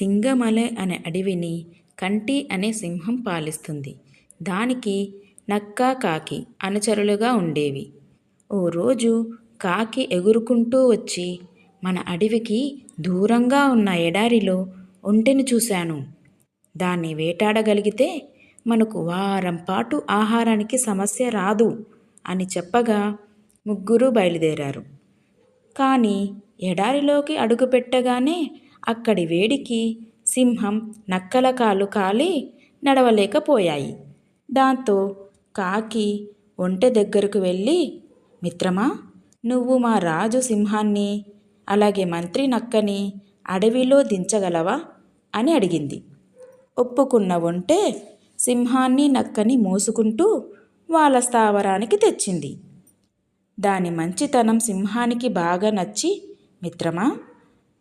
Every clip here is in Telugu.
సింగమలై అనే అడవిని కంటి అనే సింహం పాలిస్తుంది. దానికి నక్క కాకి అనుచరులుగా ఉండేవి. ఓ రోజు కాకి ఎగురుకుంటూ వచ్చి మన అడవికి దూరంగా ఉన్న ఎడారిలో ఒంటెని చూశాను. దాన్ని వేటాడగలిగితే మనకు వారం పాటు ఆహారానికి సమస్య రాదు అని చెప్పగా ముగ్గురు బయలుదేరారు. కానీ ఎడారిలోకి అడుగుపెట్టగానే అక్కడి వేడికి సింహం నక్కల కాలు కాలి నడవలేకపోయాయి. దాంతో కాకి ఒంటె దగ్గరకు వెళ్ళి మిత్రమా నువ్వు మా రాజు సింహాన్ని అలాగే మంత్రి నక్కని అడవిలో దించగలవా? అని అడిగింది. ఒప్పుకున్న ఒంటే సింహాన్ని నక్కని మోసుకుంటూ వాళ్ళ స్థావరానికి తెచ్చింది. దాని మంచితనం సింహానికి బాగా నచ్చి మిత్రమా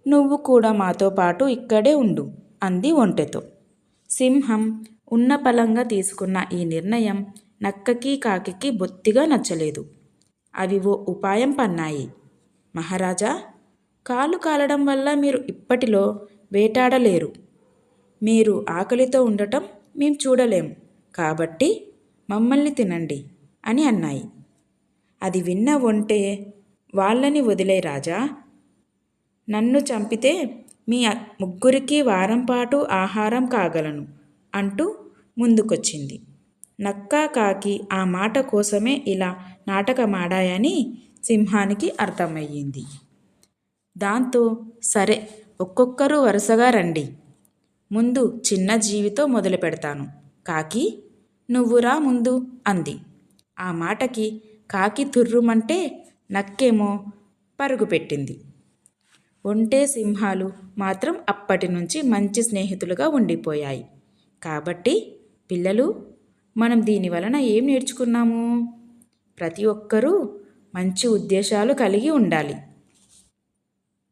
నువ్వు కూడా మాతో పాటు ఇక్కడే ఉండు అంది ఒంటెతో. సింహం ఉన్నపలంగా తీసుకున్న ఈ నిర్ణయం నక్కకి కాకికి బొత్తిగా నచ్చలేదు. అవి ఓ ఉపాయం పన్నాయి. మహారాజా కాలు కాలడం వల్ల మీరు ఇప్పటిలో వేటాడలేరు. మీరు ఆకలితో ఉండటం మేము చూడలేం. కాబట్టి మమ్మల్ని తినండి అని అన్నాయి. అది విన్న ఒంటే వాళ్ళని వదిలే రాజా నన్ను చంపితే మీ ముగ్గురికి వారం పాటు ఆహారం కాగలను అంటూ ముందుకొచ్చింది. నక్కా కాకి ఆ మాట కోసమే ఇలా నాటకమాడాయని సింహానికి అర్థమయ్యింది. దాంతో సరే ఒక్కొక్కరు వరుసగా రండి. ముందు చిన్న జీవితో మొదలు పెడతాను. కాకి నువ్వురా ముందు అంది. ఆ మాటకి కాకి తుర్రుమంటే నక్కేమో పరుగు పెట్టింది. ఒంటే సింహాలు మాత్రం అప్పటి నుంచి మంచి స్నేహితులుగా ఉండిపోయాయి. కాబట్టి పిల్లలు మనం దీని వలన ఏం నేర్చుకున్నాము? ప్రతి ఒక్కరూ మంచి ఉద్దేశాలు కలిగి ఉండాలి.